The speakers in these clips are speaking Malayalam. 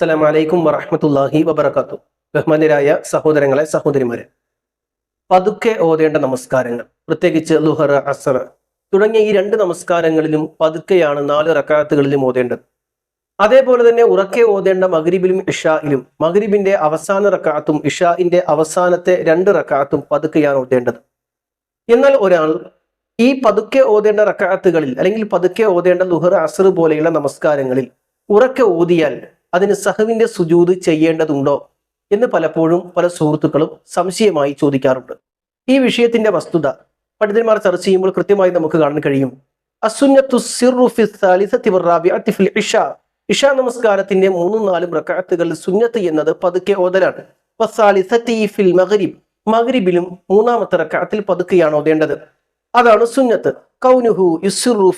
അസ്സലാം വലൈക്കും വറഹമത്തല്ലാഹി വബർക്കാത്തു ബഹ്മാന്യരായ സഹോദരങ്ങളെ സഹോദരിമാരെ പതുക്കെ ഓതേണ്ട നമസ്കാരങ്ങൾ പ്രത്യേകിച്ച് ലുഹർ അസർ തുടങ്ങിയ ഈ രണ്ട് നമസ്കാരങ്ങളിലും പതുക്കെയാണ് നാല് റക്കാത്തുകളിലും ഓതേണ്ടത്. അതേപോലെ തന്നെ ഉറക്കെ ഓതേണ്ട മഗ്രിബിലും ഇഷായിലും മഗ്രിബിന്റെ അവസാന റക്കാത്തും ഇഷാഇന്റെ അവസാനത്തെ രണ്ട് റക്കാത്തും പതുക്കെയാണ് ഓതേണ്ടത്. എന്നാൽ ഒരാൾ ഈ പതുക്കെ ഓതേണ്ട റക്കാത്തുകളിൽ അല്ലെങ്കിൽ പതുക്കെ ഓതേണ്ട ലുഹർ അസർ പോലെയുള്ള നമസ്കാരങ്ങളിൽ ഉറക്കെ ഓതിയാൽ അതിന് സഹവിന്റെ സുജൂത് ചെയ്യേണ്ടതുണ്ടോ എന്ന് പലപ്പോഴും പല സുഹൃത്തുക്കളും സംശയമായി ചോദിക്കാറുണ്ട്. ഈ വിഷയത്തിന്റെ വസ്തുത പണ്ഡിതന്മാർ ചർച്ച ചെയ്യുമ്പോൾ കൃത്യമായി നമുക്ക് കാണാൻ കഴിയും. ഇഷാ. നമസ്കാരത്തിന്റെ മൂന്നും നാലും റക്കാത്തുകൾ സുന്നത്ത് എന്നത് പതുക്കെ ഓതലാണ്. മഗ്രിബ്. മഗ്രിബിലും മൂന്നാമത്തെ റക്കാത്തിൽ പതുക്കെയാണ് ഓതേണ്ടത്. അതാണ് സുന്നത്ത്. കൗനുഹു യുസ്റു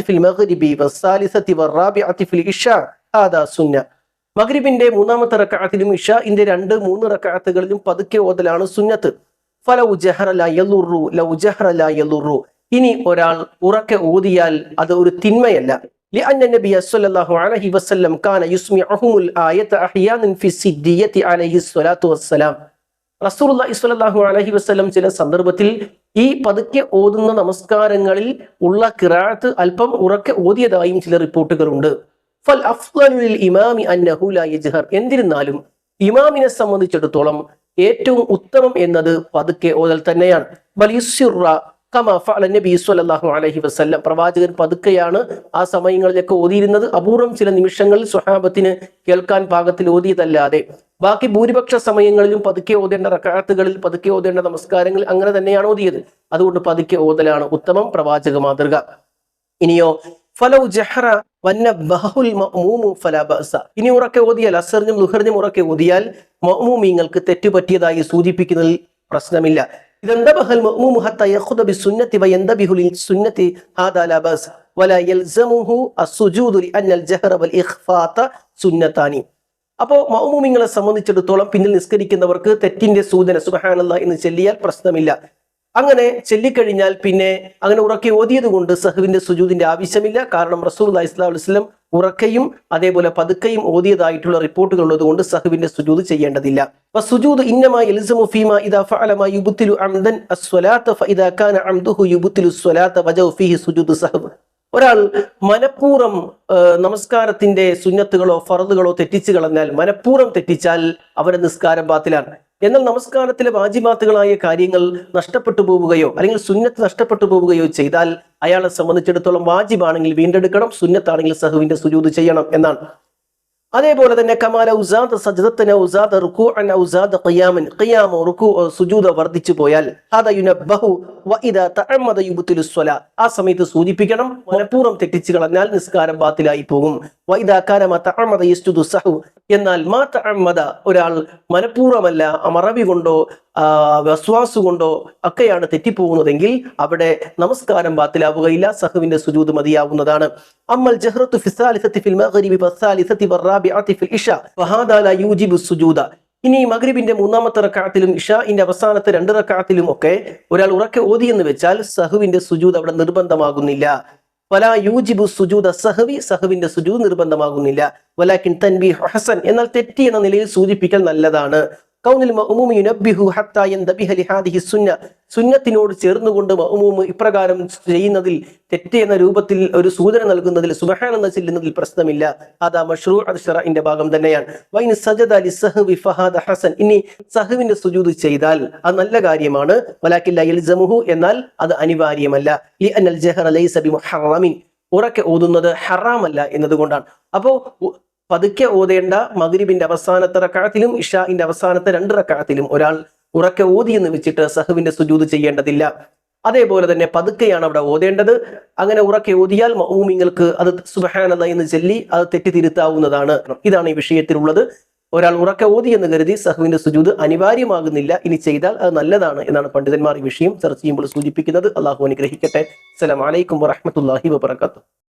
ഫിൽ മഗ്രിബി വസാലിസത്തി വറാബിഅത്തി ഫിൽ ഇഷാ. ഹാദാ സുന്ന മഗ്രിബിന്റെ മൂന്നാമത്തെ റക്കാത്തിലും ഇഷാഇന്റെ രണ്ട് മൂന്ന് റക്കാത്തുകളിലും പതുക്കെ ഓതലാണ് സുന്നത്ത് ഫലൗ ജഹറ ലാ യളുറു ലൗ ജഹറ ലാ യളുറു ഇനി ഒരാൾ ഉറക്കെ ഓതിയാൽ അത് ഒരു തിന്മയല്ല لأن النبي صلى الله عليه وسلم كان يسمعهم الآية أحيانا في السدية عليه الصلاة والسلام റസൂലുള്ളാഹി സ്വല്ലല്ലാഹു അലൈഹി വസല്ലം ചില സന്ദർഭത്തിൽ ഈ പതുക്കെ ഓതുന്ന നമസ്കാരങ്ങളിൽ ഉള്ള കിറാത്ത് അല്പം ഉറക്കെ ഓതിയതായും ചില റിപ്പോർട്ടുകളുണ്ട് ഫൽ ഇമാമി അന്നഹു ലാ യജ്ഹർ. എന്നിരുന്നാലും ഇമാമിനെ സംബന്ധിച്ചിടത്തോളം ഏറ്റവും ഉത്തമം എന്നത് പതുക്കെ ഓതൽ തന്നെയാണ്. നബി സ്വല്ലല്ലാഹു അലൈഹി വസല്ലം. പ്രവാചകൻ പതുക്കെയാണ് ആ സമയങ്ങളിലൊക്കെ ഓതിയിരുന്നത്. അപൂർവം ചില നിമിഷങ്ങളിൽ സ്വഹാബത്തിന് കേൾക്കാൻ പാകത്തിൽ ഓതിയതല്ലാതെ. ബാക്കി ഭൂരിപക്ഷ സമയങ്ങളിലും പതുക്കെ ഓതേണ്ട റക്കാത്തുകളിൽ പതുക്കെ ഓതേണ്ട നമസ്കാരങ്ങൾ അങ്ങനെ തന്നെയാണ് ഓതിയത്. അതുകൊണ്ട് പതുക്കെ ഓതലാണ് ഉത്തമം പ്രവാചക മാതൃക. ഇനിയോ ഫലൗ ജഹറ വന്ന ബഹുൽ മഅ്മൂമു ഫലാ ബഅസ ഇനി ഉറക്കെ ഓതിയാൽ അസറിനും ലുഹറിനും ഉറക്കെ ഓതിയാൽ മഅ്മൂമീങ്ങൾക്ക് തെറ്റുപറ്റിയതായി സൂചിപ്പിക്കുന്നതിൽ പ്രശ്നമില്ല ഇതെന്തബഹ المأموم حتى يأخذ بالسنة وينتبه للسنة هذا لا بأس ولا يلزمه السجود لأن الجهر والإخفاء سنتان അപ്പോൾ മൗമുമിങ്ങളെ സംബന്ധിച്ചിടത്തോളം പിന്നിൽ നിസ്കരിക്കുന്നവർക്ക് തെറ്റിന്റെ സൂചന സുബഹാനല്ല എന്ന് ചെല്ലിയാൽ പ്രശ്നമില്ല അങ്ങനെ ചെല്ലിക്കഴിഞ്ഞാൽ പിന്നെ അങ്ങനെ ഉറക്കെ ഓതിയത് കൊണ്ട് സഹുവിന്റെ സുജൂദിന്റെ ആവശ്യമില്ല. കാരണം റസൂൽ ഇസ്ലാം വസ്ലം ഉറക്കയും അതേപോലെ പതുക്കയും ഓതിയതായിട്ടുള്ള റിപ്പോർട്ടുകൾ ഉള്ളതുകൊണ്ട് സഹുവിന്റെ സുജൂദ് ചെയ്യേണ്ടതില്ല. സുജൂദ് ഇന്നമ ഫീമ ഇദാ ഫഅലമ അംദൻ കാന ഫീഹി സഹവ് ഒരാൾ മനഃപൂർവം നമസ്കാരത്തിന്റെ സുന്നത്തുകളോ ഫറദുകളോ തെറ്റിച്ചു കളഞ്ഞാൽ മനഃപൂർവം തെറ്റിച്ചാൽ അവരുടെ നിസ്കാരം ബാത്തിലാണ്. എന്നാൽ നമസ്കാരത്തിലെ വാജിമാത്തുകളായ കാര്യങ്ങൾ നഷ്ടപ്പെട്ടു പോവുകയോ അല്ലെങ്കിൽ സുന്നത്ത് നഷ്ടപ്പെട്ടു പോവുകയോ ചെയ്താൽ അയാളെ സംബന്ധിച്ചിടത്തോളം വാജിബാണെങ്കിൽ വീണ്ടെടുക്കണം സുന്നത്താണെങ്കിൽ സഹുവിന്റെ സുജൂത് ചെയ്യണം എന്നാണ് അതേപോലെ തന്നെ കമാല ഉസാദ സജ്ദത്തന ഉസാദ റുകൂഅൻ ഉസാദ ഖിയാമൻ ഖിയാമോ റുക്കു സുജൂദ വർദ്ധിച്ചു പോയാൽ ഹദ യുനബ്ബഹു വഇദാ തഅമ്മദ യുബ്തിലു സ്വലാ. ആ സമയത്ത് സൂചിപ്പിക്കണം മനഃപൂർവം തെറ്റിച്ചു കളഞ്ഞാൽ നിസ്കാരം ബാത്തിലായി പോകും. വഇദാ കാന മ തഅമ്മദ യസ്ജുദു സഹു. എന്നാൽ മാ തഅമ്മദ ഒരാൾ മനഃപൂർവമല്ല അമറവി കൊണ്ടോ വസ്വാസ് കൊണ്ടോ ഒക്കെയാണ് തെറ്റിപ്പോകുന്നതെങ്കിൽ അവിടെ നമസ്കാരം ബാത്തിലാവുകയില്ല സഹുവിന്റെ സുജൂത് മതിയാവുന്നതാണ് അമ്മൽ ജഹ്റത്തു ഫിസാലിസത്തി ഫിൽ മഗ്രിബി ഫിൽ ലാ സുജൂദ. ഇനി മഗ്രിബിന്റെ മൂന്നാമത്തെ റക്കാത്തിലും ഇഷാഇന്റെ അവസാനത്തെ രണ്ട് റക്കാത്തിലും ഒക്കെ ഒരാൾ ഉറക്കെ ഓതി എന്ന് വെച്ചാൽ സഹുവിന്റെ സുജൂദ് അവിടെ നിർബന്ധമാകുന്നില്ല. വല യൂജിബു സുജൂദ സഹവി സഹുവിന്റെ സുജൂദ് നിർബന്ധമാകുന്നില്ല. വലാക്കിൻ തൻബി ഹസൻ എന്നാൽ തെറ്റി എന്ന നിലയിൽ സൂചിപ്പിക്കൽ നല്ലതാണ്. കൗനിൽ ലിഹാദിഹി സുന്ന സുന്നത്തിനോട് ചേർന്നുകൊണ്ട് മഹുമൂമ് ഇപ്രകാരം ചെയ്യുന്നതിൽ തെറ്റ് എന്ന രൂപത്തിൽ ഒരു സൂചന നൽകുന്നതിൽ സുബഹാനെന്ന് ചെല്ലുന്നതിൽ പ്രശ്നമില്ല. അതാ മഷ്റൂ അദ്ഷറിന്റെ ഭാഗം തന്നെയാണ്. വൈൻ സജദ ലിസഹവി ഫഹാദ ഹസൻ. ഇനി സഹുവിന്റെ സുജൂത് ചെയ്താൽ അത് നല്ല കാര്യമാണ്. വലാക്കിൻ ലാ യൽസമുഹു എന്നാൽ അത് അനിവാര്യമല്ല. ലി അന്നൽ ജഹറ ലൈസ ബിമുഹറമിൻ. ഉറക്കെ ഓതുന്നത് ഹറാമല്ല എന്നതുകൊണ്ടാണ്. അപ്പോ പതുക്കെ ഓതേണ്ട മഗ്രിബിന്റെ അവസാനത്തെ റക്കാത്തിലും ഇഷാഇന്റെ അവസാനത്തെ രണ്ട് റക്കാത്തിലും ഒരാൾ ഉറക്കെ ഓതി എന്ന് വെച്ചിട്ട് സഹുവിന്റെ സുജൂത് ചെയ്യേണ്ടതില്ല. അതേപോലെ തന്നെ പതുക്കെയാണ് അവിടെ ഓതേണ്ടത്. അങ്ങനെ ഉറക്കെ ഓതിയാൽ മൗമിങ്ങൾക്ക് അത് സുബഹാനത എന്ന് ചൊല്ലി അത് തെറ്റിതിരുത്താവുന്നതാണ്. ഇതാണ് ഈ വിഷയത്തിലുള്ളത്. ഒരാൾ ഉറക്കെ ഓതി എന്ന് കരുതി സഹുവിന്റെ സുജൂത് അനിവാര്യമാകുന്നില്ല. ഇനി ചെയ്താൽ അത് നല്ലതാണ് എന്നാണ് പണ്ഡിതന്മാർ ഈ വിഷയം ചർച്ച ചെയ്യുമ്പോൾ സൂചിപ്പിക്കുന്നത്. അള്ളാഹു അനുഗ്രഹിക്കട്ടെ. അസ്സലാമലൈക്കും വറഹമത്തല്ലാഹി വബർക്കാത്തു